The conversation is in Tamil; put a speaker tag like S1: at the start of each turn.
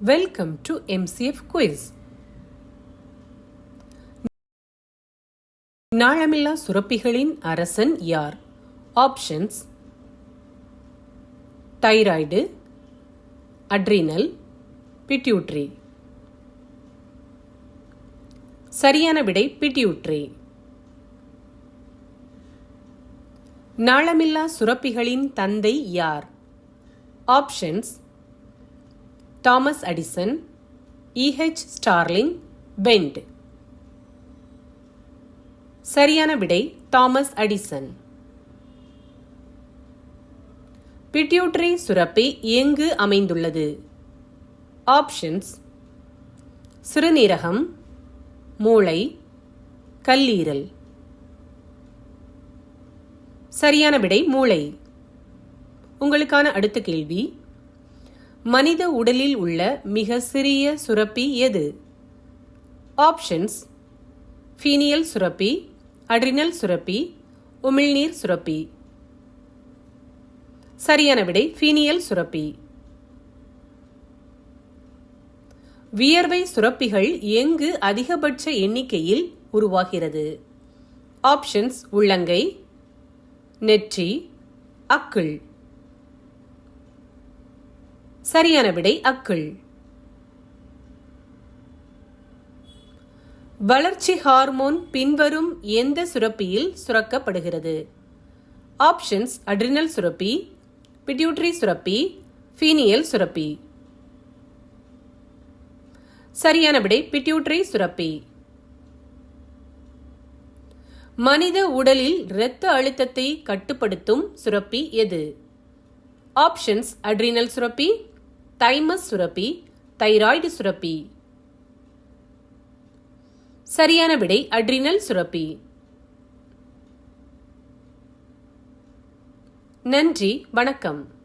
S1: வெல்கம் டு எம்சிஎஃப் குயிஸ் நாளமில்லா சுரப்பிகளின் அரசன் யார்? ஆப்ஷன்ஸ் தைராய்டு அட்ரினல் பிட்யூட்ரி சரியான விடை பிட்யூட்ரி நாளமில்லா சுரப்பிகளின் தந்தை யார்? Options Thomas Addison EH Starling bend சரியான விடை தாமஸ் அடிசன் பிட்யூட்ரி சுரப்பி எங்கு அமைந்துள்ளது. ஆப்ஷன்ஸ் சிறுநீரகம் மூளை கல்லீரல். சரியான விடை மூளை. உங்களுக்கான அடுத்த கேள்வி. மனித உடலில் உள்ள மிக சிறிய சுரப்பி எது? ஆப்ஷன்ஸ் ஃபீனியல் சுரப்பி அட்ரினல் சுரப்பி உமிழ்நீர் சுரப்பி. சரியான விடை ஃபீனியல் சுரப்பி. வியர்வை சுரப்பிகள் எங்கு அதிகபட்ச எண்ணிக்கையில் உருவாகிறது? ஆப்ஷன்ஸ் உள்ளங்கை நெற்றி அக்குள். சரியான விடை அக்குள். வளர்ச்சி ஹார்மோன் பின்வரும் எந்த சுரப்பியில் சுரக்கப்படுகிறது? ஆப்ஷன்ஸ் அட்ரினல் சுரப்பி பிட்யூட்ரி சுரப்பி ஃபீனியல் சுரப்பி. சரியான விடை பிட்யூட்ரி சுரப்பி. மனித உடலில் இரத்த அழுத்தத்தை கட்டுப்படுத்தும் சுரப்பி எது? ஆப்ஷன்ஸ் அட்ரினல் சுரப்பி தைமஸ் சுரப்பி தைராய்டு சுரப்பி. சரியான விடை அட்ரினல் சுரப்பி. நன்றி வணக்கம்.